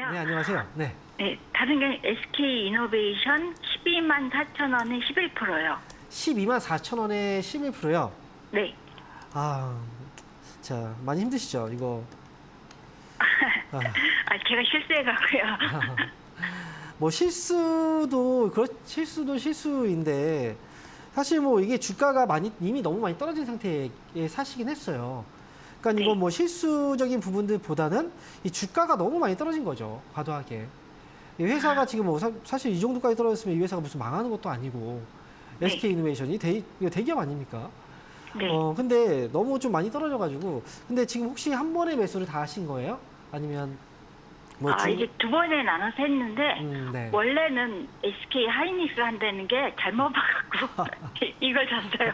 안녕하세요. 네, 안녕하세요. 네. 네, 다른 게 SK 이노베이션 12만 4천 원에 11%요. 12만 4천 원에 11%요. 네. 아, 자, 많이 힘드시죠? 이거. 아, 아, 제가 실수해가고요. 뭐 실수도 그렇 실수도 실수인데 사실 뭐 이게 주가가 많이 이미 너무 많이 떨어진 상태에 사시긴 했어요. 그러니까 이건 네. 뭐 실수적인 부분들보다는 이 주가가 너무 많이 떨어진 거죠. 과도하게. 이 회사가 지금 뭐 사, 실이 정도까지 떨어졌으면 이 회사가 무슨 망하는 것도 아니고 네. SK 이노베이션이 대, 이거 대기업 아닙니까? 네. 어 근데 너무 좀 많이 떨어져가지고 근데 지금 혹시 한 번에 매수를 다 하신 거예요? 아니면 뭐 아, 중- 이게 두 번에 나눠서 했는데 음, 네. 원래는 SK 하이닉스 한다는 게 잘못 봐갖고 이걸 샀어요.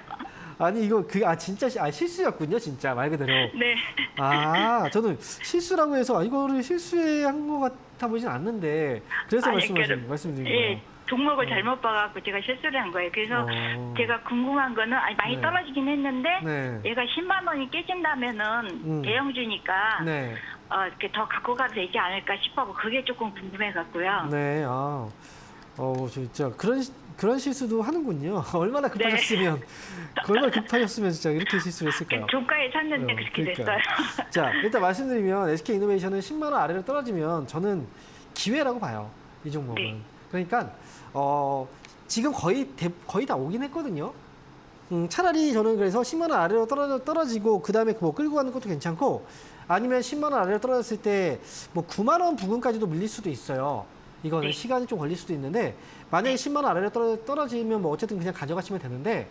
아니 이거 그아 진짜 시- 아 실수였군요 진짜 말 그대로 네. 아 저는 실수라고 해서 아, 이거를 실수한 것 같아 보진 않는데 그래서 아니, 말씀하신 그러니까, 말씀드린 예, 거예요. 종목을 어. 잘못 봐갖고 제가 실수를 한 거예요. 그래서 어. 제가 궁금한 거는 아니, 많이 네. 떨어지긴 했는데 네. 얘가 10만 원이 깨진다면은 음. 대형주니까 네. 어, 이렇게 더 갖고 가도 되지 않을까 싶어서 그게 조금 궁금해갖고요. 네. 아. 어 진짜 그런 시- 그런 실수도 하는군요. 얼마나 네. 급하셨으면 얼마나 급하셨으면 진짜 이렇게 실수를 했을까요? 조가에 샀는데 어, 그렇게 그러니까요. 됐어요. 자, 일단 말씀드리면 SK 이노베이션은 10만 원 아래로 떨어지면 저는 기회라고 봐요. 이 종목은. 네. 그러니까 어, 지금 거의 대- 거의 다 오긴 했거든요. 음, 차라리 저는 그래서 10만 원 아래로 떨어져, 떨어지고 그 다음에 뭐 끌고 가는 것도 괜찮고 아니면 10만 원 아래로 떨어졌을 때 뭐 9만 원 부근까지도 밀릴 수도 있어요. 이거는 네. 시간이 좀 걸릴 수도 있는데 만약에 10만 원 아래로 떨어, 떨어지면 뭐 어쨌든 그냥 가져가시면 되는데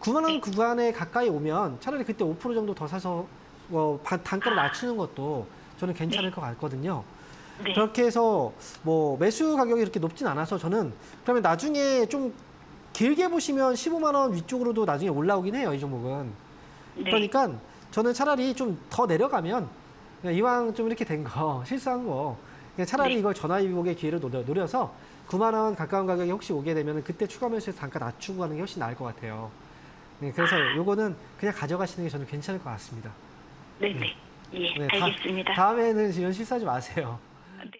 9만 원 네. 구간에 가까이 오면 차라리 그때 5% 정도 더 사서 어, 반- 단가를 낮추는 것도 저는 괜찮을 것 같거든요. 네. 그렇게 해서 뭐 매수 가격이 이렇게 높진 않아서 저는 그러면 나중에 좀 길게 보시면 15만 원 위쪽으로도 나중에 올라오긴 해요 이 종목은. 네. 그러니까 저는 차라리 좀 더 내려가면 그냥 이왕 좀 이렇게 된 거 실수한 거 차라리 네. 이걸 전화위복의 기회를 노려, 노려서 9만 원 가까운 가격이 혹시 오게 되면 그때 추가 매수해서 단가 낮추고 가는 게 훨씬 나을 것 같아요. 네, 그래서 요거는 그냥 가져가시는 게 저는 괜찮을 것 같습니다. 네, 네. 예, 네, 다- 알겠습니다. 다음에는 이런 실수하지 마세요.